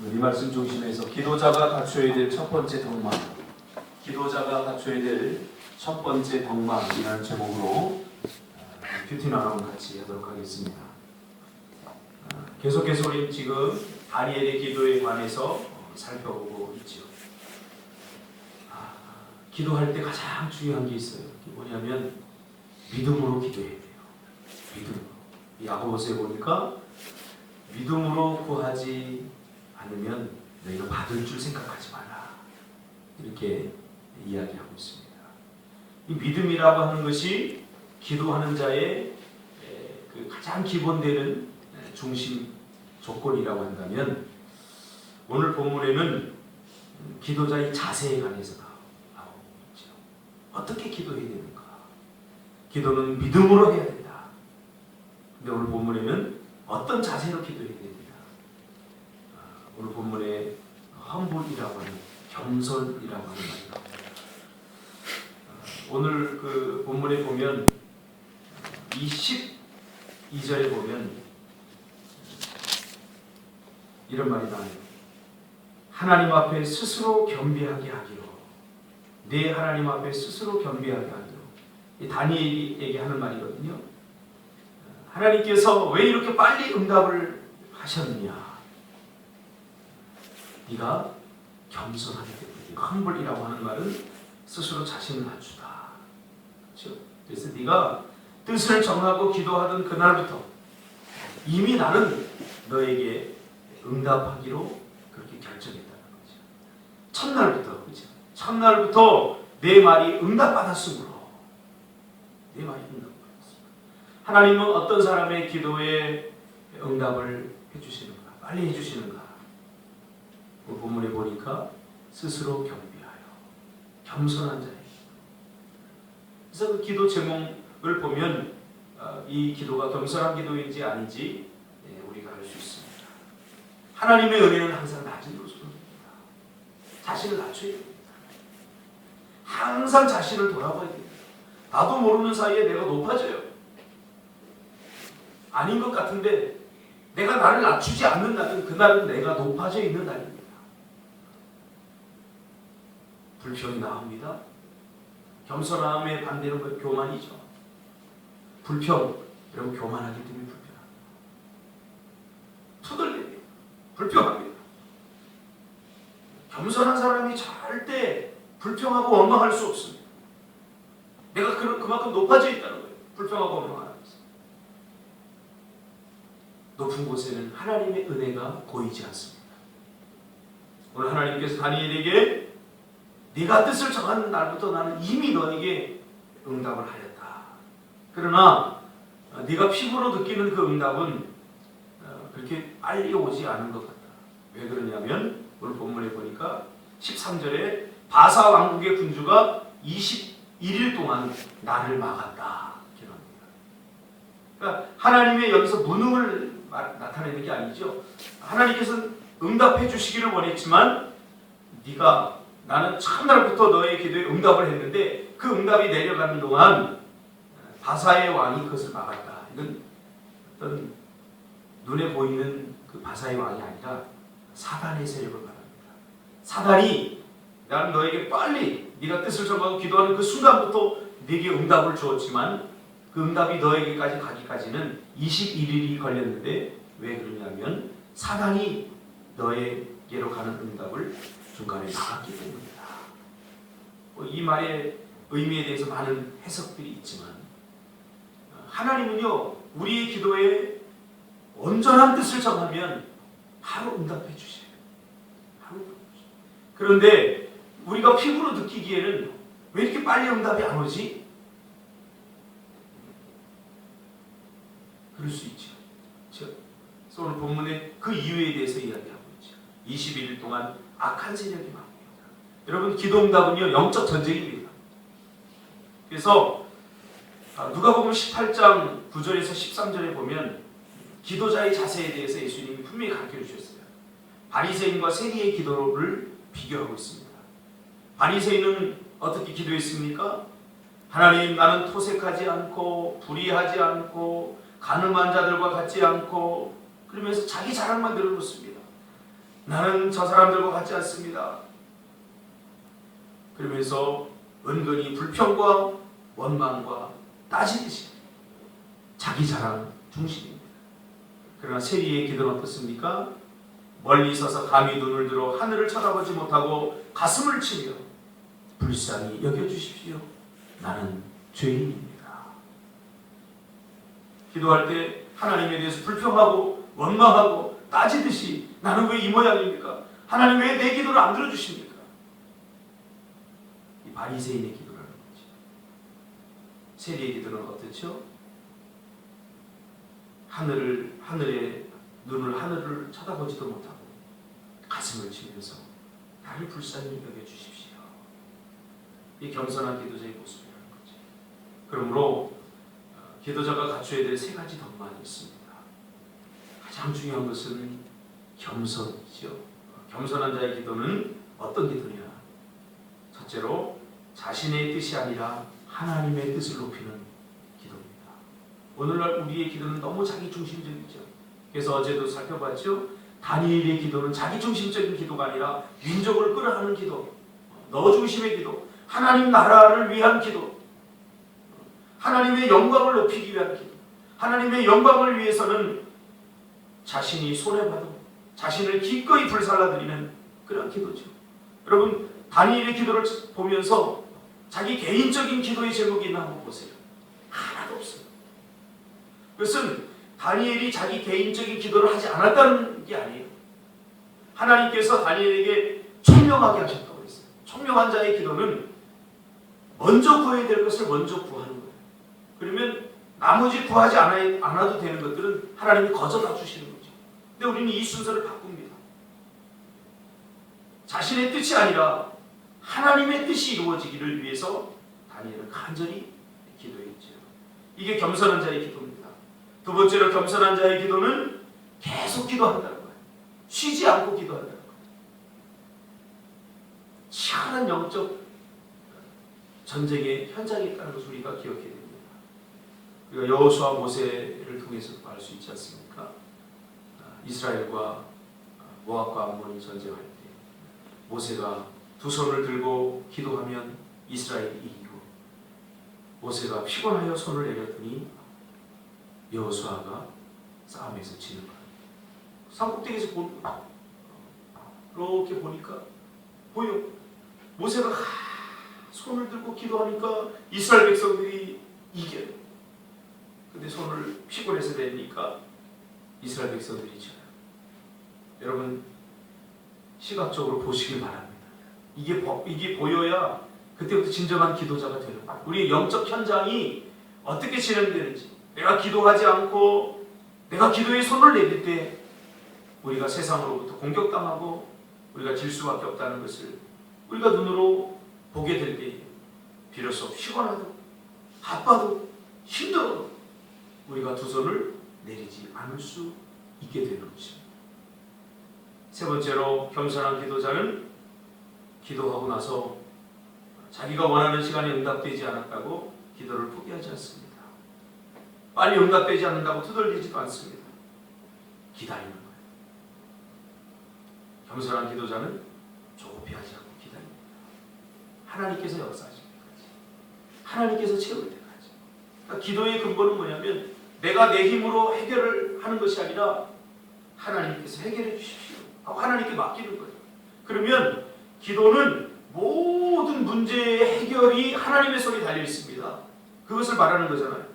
이 말씀 중심에서 기도자가 갖춰야 될 첫 번째 덕망, 기도자가 갖춰야 될 첫 번째 덕망이라는 제목으로 어, 큐티 나눔 같이 하도록 하겠습니다. 어, 계속해서 우리 지금 다니엘의 기도에 관해서 어, 살펴보고 있죠. 아, 기도할 때 가장 중요한 게 있어요. 뭐냐면 믿음으로 기도해야 돼요. 믿음으로. 야고보서에 보니까 믿음으로 구하지 않으면 너희가 받을 줄 생각하지 마라. 이렇게 이야기하고 있습니다. 이 믿음이라고 하는 것이 기도하는 자의 에, 그 가장 기본되는 에, 중심 조건이라고 한다면 오늘 본문에는 음, 기도자의 자세에 관해서 나오고 있죠. 어떻게 기도해야 되는가? 기도는 믿음으로 해야 된다. 근데 오늘 본문에는 어떤 자세로 기도해야 오늘 본문에 험불이라고 하는 겸손이라고 하는 말이 나옵니다. 아, 오늘 그 본문에 보면 22절에 보면 이런 말이 나와요. 하나님 앞에 스스로 겸비하게 하기로 내 하나님 앞에 스스로 겸비하게 하기로 이 다니엘에게 하는 말이거든요. 하나님께서 왜 이렇게 빨리 응답을 하셨느냐? 네가 겸손하기 때문에 험불이라고 하는 말은 스스로 자신을 낮추다. 그렇죠? 그래서 네가 뜻을 정하고 기도하던 그날부터 이미 나는 너에게 응답하기로 그렇게 결정했다는 거죠. 첫날부터 그렇죠? 첫날부터 내 말이 응답받았으므로 내 말이 응답받았으므로 하나님은 어떤 사람의 기도에 응답을 해주시는가? 빨리 해주시는가? 그 본문에 보니까 스스로 겸비하여 겸손한 자예요. 그래서 그 기도 제목을 보면 어, 이 기도가 겸손한 기도인지 아닌지 예, 우리가 알 수 있습니다. 하나님의 은혜는 항상 낮은 됩니다. 자신을 낮춰야 됩니다. 항상 자신을 돌아봐야 됩니다. 나도 모르는 사이에 내가 높아져요. 아닌 것 같은데 내가 나를 낮추지 않는 날은 그날은 내가 높아져 있는 날입니다. 불평이 나옵니다. 겸손함의 반대는 뭐 교만이죠. 불평, 여러분 교만하기 때문에 불평합니다. 투덜대요. 불평합니다. 겸손한 사람이 절대 불평하고 원망할 수 없습니다. 내가 그, 그만큼 높아져 있다는 거예요. 불평하고 원망하는 것은. 높은 곳에는 하나님의 은혜가 보이지 않습니다. 오늘 하나님께서 다니엘에게 네가 뜻을 정하는 날부터 나는 이미 너에게 응답을 하였다. 그러나 어, 네가 피부로 느끼는 그 응답은 어, 그렇게 빨리 오지 않은 것 같다. 왜 그러냐면 오늘 본문에 보니까 13절에 바사 왕국의 군주가 21일 동안 나를 막았다. 나옵니다. 그러니까 하나님의 여기서 무능을 말- 나타내는 게 아니죠. 하나님께서는 응답해 주시기를 원했지만 네가 나는 첫날부터 너의 기도에 응답을 했는데 그 응답이 내려가는 동안 바사의 왕이 그것을 막았다. 이건 어떤 눈에 보이는 그 바사의 왕이 아니라 사단의 세력을 말합니다. 사단이 나는 너에게 빨리 네가 뜻을 정하고 기도하는 그 순간부터 네게 응답을 주었지만 그 응답이 너에게까지 가기까지는 21일이 걸렸는데 왜 그러냐면 사단이 너에게로 가는 응답을 중간에 막았기 때문이다. 뭐이 말의 의미에 대해서 많은 해석들이 있지만 어, 하나님은요 우리의 기도에 온전한 뜻을 정하면 바로 응답해 주셔요. 바로. 그런데 우리가 피부로 느끼기에는 왜 이렇게 빨리 응답이 안 오지? 그럴 수 있죠. 오늘 본문에 그 이유에 대해서 있죠. 21일 동안 악한 세력이 막습니다 여러분 기도 응답은요 영적 전쟁입니다. 그래서 아, 누가복음 18장 9절에서 13절에 보면 기도자의 자세에 대해서 예수님이 분명히 가르쳐 주셨어요. 바리새인과 세리의 기도를 비교하고 있습니다. 바리새인은 어떻게 기도했습니까? 하나님 나는 토색하지 않고 불의하지 않고 가늠한 자들과 같지 않고 그러면서 자기 자랑만 늘어놓습니다. 나는 저 사람들과 같지 않습니다. 그러면서 은근히 불평과 원망과 따지듯이 자기 자랑 중심입니다. 그러나 세리의 기도는 어떻습니까? 멀리 서서 감히 눈을 들어 하늘을 쳐다보지 못하고 가슴을 치며 불쌍히 여겨주십시오. 나는 죄인입니다. 기도할 때 하나님에 대해서 불평하고 원망하고 따지듯이 나는 왜 이 모양입니까? 하나님 왜 내 기도를 안 들어주십니까? 이 바리새인의 기도라는 거죠. 세리의 기도는 어떻죠? 하늘을 하늘에 눈을 하늘을 쳐다보지도 못하고 가슴을 치면서 나를 불쌍히 여겨 주십시오. 이 겸손한 기도자의 모습이라는 거죠. 그러므로 어, 기도자가 갖춰야 될 세 가지 덕만이 있습니다. 가장 중요한 것은 겸손이죠. 어, 겸손한 자의 기도는 어떤 기도냐? 첫째로 자신의 뜻이 아니라 하나님의 뜻을 높이는 기도입니다. 오늘날 우리의 기도는 너무 자기 중심적이죠. 그래서 어제도 살펴봤죠. 다니엘의 기도는 자기 중심적인 기도가 아니라 민족을 끌어가는 기도, 너 중심의 기도, 하나님 나라를 위한 기도, 하나님의 영광을 높이기 위한 기도, 하나님의 영광을 위해서는 자신이 손해봐도 자신을 기꺼이 불살라드리는 그런 기도죠. 여러분 다니엘의 기도를 보면서 자기 개인적인 기도의 제목이 있나 한번 보세요. 하나도 없어요. 그것은 다니엘이 자기 개인적인 기도를 하지 않았다는 게 아니에요. 하나님께서 다니엘에게 청명하게 하셨다고 했어요. 청명한 자의 기도는 먼저 구해야 될 것을 먼저 구하는 거예요. 그러면 나머지 구하지 않아- 않아도 되는 것들은 하나님이 거저 다 주시는 거죠. 근데 우리는 이 순서를 바꿉니다. 자신의 뜻이 아니라 하나님의 뜻이 이루어지기를 위해서 다니엘은 간절히 기도했죠. 이게 겸손한 자의 기도입니다. 두 번째로 겸손한 자의 기도는 계속 기도한다는 거예요. 쉬지 않고 기도한다는 거예요. 치열한 영적 전쟁의 현장에 있다는 것을 우리가 기억해야 됩니다. 우리가 여호수아 모세를 통해서 알 수 있지 않습니까? 아, 이스라엘과 모압과 암몬이 전쟁할 때 모세가 두 손을 들고 기도하면 이스라엘이 이기고 모세가 피곤하여 손을 내렸더니 여호수아가 싸움에서 지는 거예요. 보는 거예요. 이렇게 보니까 보여. 모세가 하, 손을 들고 기도하니까 이스라엘 백성들이 이겨요. 근데 손을 피곤해서 내니까 이스라엘 백성들이 져요. 여러분 시각적으로 보시길 바랍니다. 이게 보, 이게 보여야 그때부터 진정한 기도자가 되는 거예요. 우리의 영적 현장이 어떻게 진행되는지 내가 기도하지 않고 내가 기도에 손을 내릴 때 우리가 세상으로부터 공격당하고 우리가 질 수밖에 없다는 것을 우리가 눈으로 보게 될 때에 비로소 피곤하도 바빠도 힘들어도 우리가 두 손을 내리지 않을 수 있게 되는 것입니다. 세 번째로 겸손한 기도자는 기도하고 나서 자기가 원하는 시간에 응답되지 않았다고 기도를 포기하지 않습니다. 빨리 응답되지 않는다고 투덜대지도 않습니다. 기다리는 거예요. 겸손한 기도자는 조급해하지 않고 기다립니다. 하나님께서 역사하실 때까지, 하나님께서 채울 때까지. 그러니까 기도의 근본은 뭐냐면 내가 내 힘으로 해결을 하는 것이 아니라 하나님께서 해결해 주십시오. 하고 하나님께 맡기는 거예요. 그러면 기도는 모든 문제의 해결이 하나님의 손에 달려 있습니다. 그것을 말하는 거잖아요.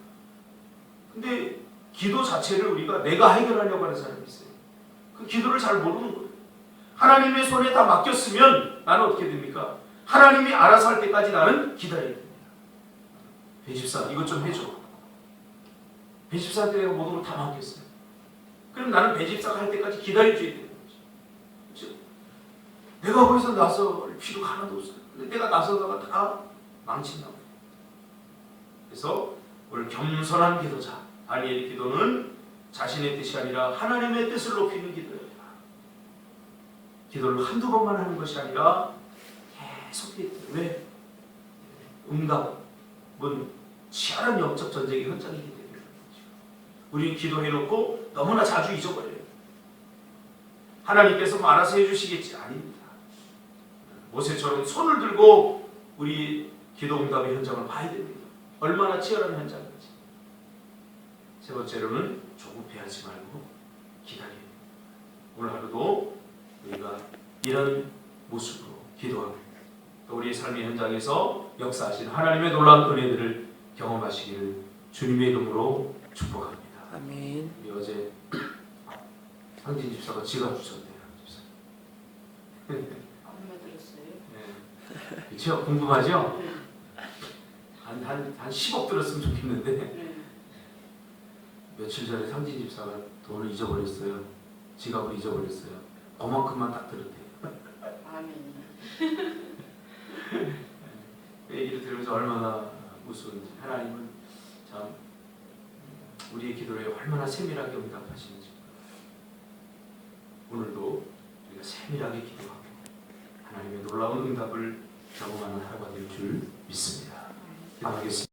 근데 기도 자체를 우리가 내가 해결하려고 하는 사람이 있어요. 그 기도를 잘 모르는 거예요. 하나님의 손에 다 맡겼으면 나는 어떻게 됩니까? 하나님이 알아서 할 때까지 나는 기다려야 됩니다. 배집사 이것 좀 해줘. 내가 모든 걸 다 맡겼어요. 그럼 나는 배집사가 할 때까지 기다려줘야 되는 거죠. 그렇죠? 내가 거기서 나설 필요가 하나도 없어요. 근데 내가 나서다가 다 망친다고. 그래서 오늘 겸손한 기도자 다니엘의 기도는 자신의 뜻이 아니라 하나님의 뜻을 높이는 기도예요. 기도를 한두 번만 하는 것이 아니라 계속 기도. 왜? 응답은 치열한 영적 전쟁의 현장이기 우리 기도해놓고 너무나 자주 잊어버려요. 하나님께서 뭐 알아서 해주시겠지 아닙니다. 모세처럼 손을 들고 우리 기도 응답의 현장을 봐야 됩니다. 얼마나 치열한 현장인지. 세 번째로는 조급해하지 말고 됩니다. 오늘 하루도 우리가 이런 모습으로 기도하고 또 우리의 삶의 현장에서 역사하신 하나님의 놀라운 은혜들을 경험하시기를 주님의 이름으로 축복합니다. 아멘. 우리 어제 상진 집사가 지갑 주셨네요. 집사. 얼마 들었어요? 네. 그렇죠? 궁금하죠? 네. 한, 한, 한 10억 들었으면 좋겠는데 네. 며칠 전에 상진 집사가 돈을 잊어버렸어요. 지갑을 잊어버렸어요. 그만큼만 딱 들었대요. 아멘. 그 얘기를 들으면서 얼마나 무서운지 하나님은 참 우리의 기도에 얼마나 세밀하게 응답하시는지 오늘도 우리가 세밀하게 기도하고 하나님의 놀라운 응답을 경험하는 하루가 될 줄 믿습니다. 기도하겠습니다.